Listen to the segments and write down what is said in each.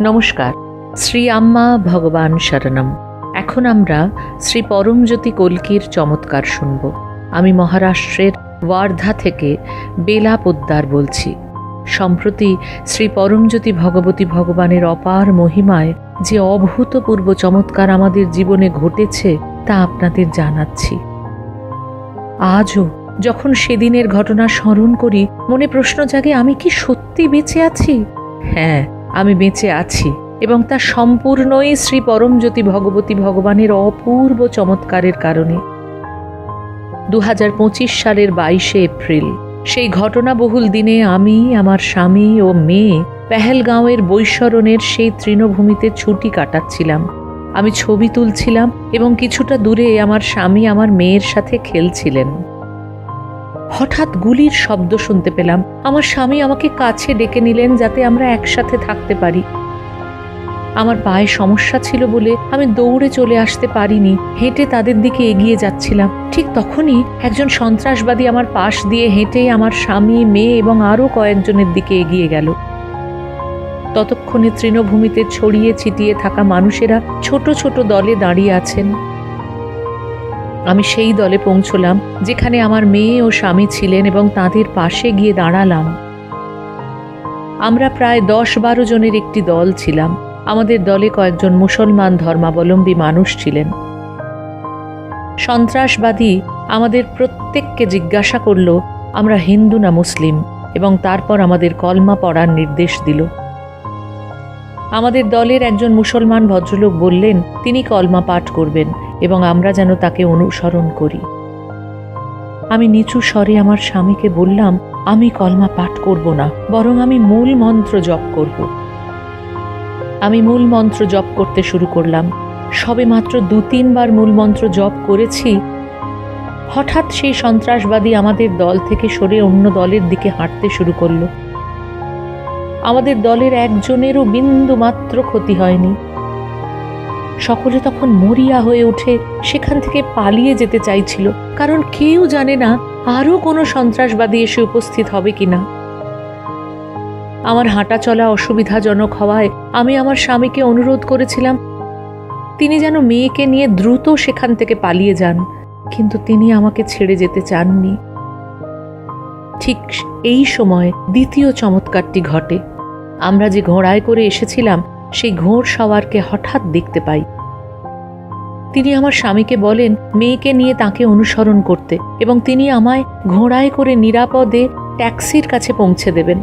নমস্কার। শ্রী আম্মা ভগবান শরণম। এখন আমরা শ্রী পরমজ্যোতি কল্কির চমৎকার শুনব। আমি মহারাষ্ট্রের ওয়ার্ধা থেকে বেলা পোদ্দার বলছি। সম্প্রতি শ্রী পরমজ্যোতি ভগবতী ভগবানের অপার মহিমায় যে অভূতপূর্ব চমৎকার আমাদের জীবনে ঘটেছে, তা আপনাদের জানাচ্ছি। আজও যখন সেদিনের ঘটনা স্মরণ করি, মনে প্রশ্ন জাগে, আমি কি সত্যি বেঁচে আছি? হ্যাঁ আমি বেঁচে আছি এবং তা সম্পূর্ণই শ্রী পরমজ্যোতি ভগবতী ভগবানের অপূর্ব চমৎকারের কারণে। দু হাজার পঁচিশ সালের বাইশে এপ্রিল, সেই ঘটনাবহুল দিনে আমি, আমার স্বামী ও মেয়ে পেহেলগাঁওয়ের বৈশরণের সেই তৃণভূমিতে ছুটি কাটাচ্ছিলাম। আমি ছবি তুলছিলাম এবং কিছুটা দূরে আমার স্বামী আমার মেয়ের সাথে খেলছিলেন। হঠাৎ গুলির শব্দ শুনতে পেলাম। আমার স্বামী আমাকে কাছে ডেকে নিলেন যাতে আমরা একসাথে থাকতে পারি। আমার পায়ে সমস্যা ছিল বলে আমি দৌড়ে চলে আসতে পারিনি। হেঁটে তাদের দিকে এগিয়ে যাচ্ছিলাম। ঠিক তখনই একজন সন্ত্রাসবাদী আমার পাশ দিয়ে হেঁটে আমার স্বামী, মেয়ে এবং আরও কয়েকজনের দিকে এগিয়ে গেল। ততক্ষণে তৃণভূমিতে ছড়িয়ে ছিটিয়ে থাকা মানুষেরা ছোট ছোট দলে দাঁড়িয়ে আছেন। আমি সেই দলে পৌঁছলাম, যেখানে আমার মেয়ে ও স্বামী ছিলেন এবং তাদের পাশে গিয়ে দাঁড়ালাম। আমরা প্রায় দশ বারো জনের একটি দল ছিলাম। আমাদের দলে কয়েকজন মুসলমান ধর্মাবলম্বী মানুষ ছিলেন। সন্ত্রাসবাদী আমাদের প্রত্যেককে জিজ্ঞাসা করল, আমরা হিন্দু না মুসলিম? এবং তারপর আমাদের কলমা পড়ার নির্দেশ দিল। আমাদের দলের একজন মুসলমান ভদ্রলোক বললেন, তিনি কলমা পাঠ করবেন। এবং আমরা যেন তাকে অনুসরণ করি। আমি নিচু স্বরে আমার স্বামীকে বললাম, আমি কলমা পাঠ করব না, বরং আমি মূল মন্ত্র জপ করব। আমি মূল মন্ত্র জপ করতে শুরু করলাম। সবে মাত্র দু তিনবার মূল মন্ত্র জপ করেছি। হঠাৎ সেই সন্ত্রাসবাদী আমাদের দল থেকে সরে অন্য দলের দিকে হাঁটতে শুরু করল। আমাদের দলের একজনেরও বিন্দু মাত্র ক্ষতি হয়নি। সকলে তখন মরিয়া হয়ে উঠে সেখান থেকে পালিয়ে যেতে চাইছিল, কারণ কেউ জানে না আরও কোনো সন্ত্রাসবাদী এসে উপস্থিত হবে কিনা। আমার হাঁটা চলা অসুবিধাজনক হওয়ায় আমি আমার স্বামীকে অনুরোধ করেছিলাম, তিনি যেন মেয়েকে নিয়ে দ্রুত সেখান থেকে পালিয়ে যান, কিন্তু তিনি আমাকে ছেড়ে যেতে চাননি। ঠিক এই সময় দ্বিতীয় চমৎকারটি ঘটে। আমরা যে ঘোড়ায় করে এসেছিলাম সেই ঘোড় সওয়ারকে হঠাৎ দেখতে পাই। তিনি আমার স্বামীকে বলেন, মেয়েকে নিয়ে তাকে অনুসরণ করতে এবং তিনি আমায় ঘোড়ায় করে নিরাপদে ট্যাক্সির কাছে পৌঁছে দেবেন।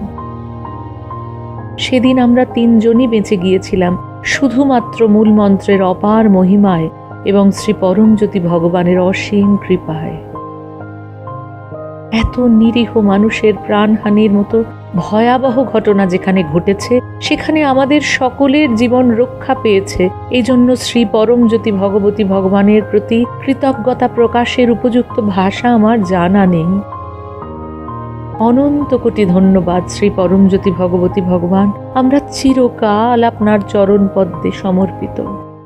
সেদিন আমরা তিনজনই বেঁচে গিয়েছিলাম, শুধুমাত্র মূলমন্ত্রের অপার মহিমায় এবং শ্রী পরমজ্যোতি ভগবানের অসীম কৃপায়। এত নিরীহ মানুষের প্রাণহানির মতো ভয়াবহ ঘটনা যেখানে ঘটেছে, সেখানে আমাদের সকলের জীবন রক্ষা পেয়েছে। এই জন্য শ্রী পরমজ্যোতি ভগবতী ভগবানের প্রতি কৃতজ্ঞতা প্রকাশের উপযুক্ত ভাষা আমার জানা নেই। অনন্ত কোটি ধন্যবাদ শ্রী পরমজ্যোতি ভগবতী ভগবান। আমরা চিরকাল আপনার চরণ পদ্মে সমর্পিত।